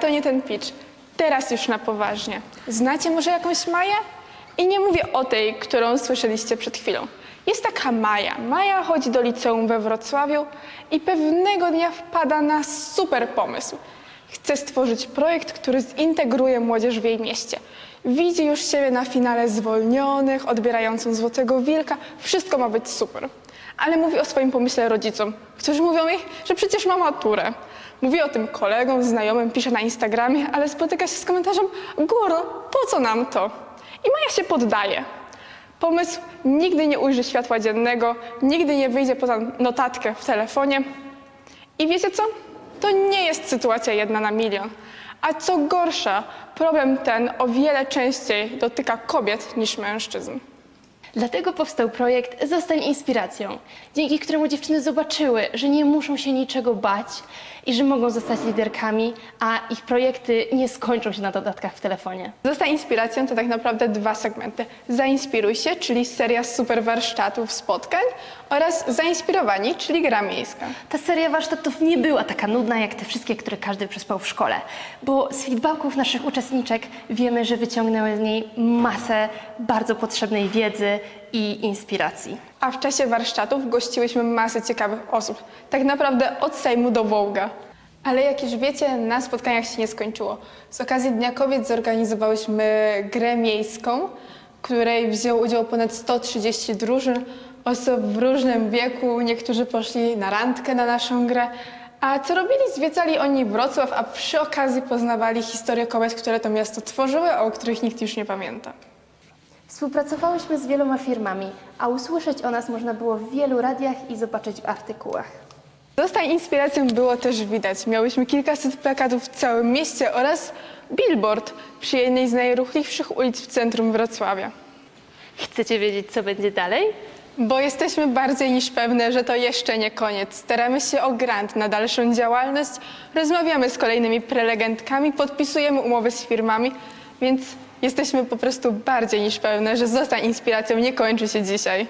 to nie ten pitch. Teraz już na poważnie. Znacie może jakąś Maję? I nie mówię o tej, którą słyszeliście przed chwilą. Jest taka Maja. Maja chodzi do liceum we Wrocławiu i pewnego dnia wpada na super pomysł. Chce stworzyć projekt, który zintegruje młodzież w jej mieście. Widzi już siebie na finale zwolnionych, odbierającą Złotego Wilka. Wszystko ma być super. Ale mówi o swoim pomyśle rodzicom, którzy mówią jej, że przecież ma maturę. Mówi o tym kolegom, znajomym, pisze na Instagramie, ale spotyka się z komentarzem Góro, po co nam to? I Maja się poddaje. Pomysł nigdy nie ujrzy światła dziennego, nigdy nie wyjdzie poza notatkę w telefonie. I wiecie co? To nie jest sytuacja jedna na milion. A co gorsza, problem ten o wiele częściej dotyka kobiet niż mężczyzn. Dlatego powstał projekt Zostań inspiracją, dzięki któremu dziewczyny zobaczyły, że nie muszą się niczego bać i że mogą zostać liderkami, a ich projekty nie skończą się na dodatkach w telefonie. Zostań inspiracją to tak naprawdę dwa segmenty. Zainspiruj się, czyli seria super warsztatów, spotkań oraz zainspirowani, czyli gra miejska. Ta seria warsztatów nie była taka nudna jak te wszystkie, które każdy przespał w szkole, bo z feedbacków naszych uczestniczek wiemy, że wyciągnęły z niej masę bardzo potrzebnej wiedzy i inspiracji. A w czasie warsztatów gościłyśmy masę ciekawych osób. Tak naprawdę od Sejmu do Wołga. Ale jak już wiecie, na spotkaniach się nie skończyło. Z okazji Dnia Kobiet zorganizowałyśmy grę miejską, w której wzięło udział ponad 130 drużyn, osób w różnym wieku. Niektórzy poszli na randkę na naszą grę. A co robili? Zwiedzali oni Wrocław, a przy okazji poznawali historię kobiet, które to miasto tworzyły, a o których nikt już nie pamięta. Współpracowałyśmy z wieloma firmami, a usłyszeć o nas można było w wielu radiach i zobaczyć w artykułach. Zostań inspiracją było też widać. Miałyśmy kilkaset plakatów w całym mieście oraz billboard przy jednej z najruchliwszych ulic w centrum Wrocławia. Chcecie wiedzieć, co będzie dalej? Bo jesteśmy bardziej niż pewne, że to jeszcze nie koniec. Staramy się o grant na dalszą działalność, rozmawiamy z kolejnymi prelegentkami, podpisujemy umowy z firmami, więc jesteśmy po prostu bardziej niż pewne, że Zostań inspiracją nie kończy się dzisiaj.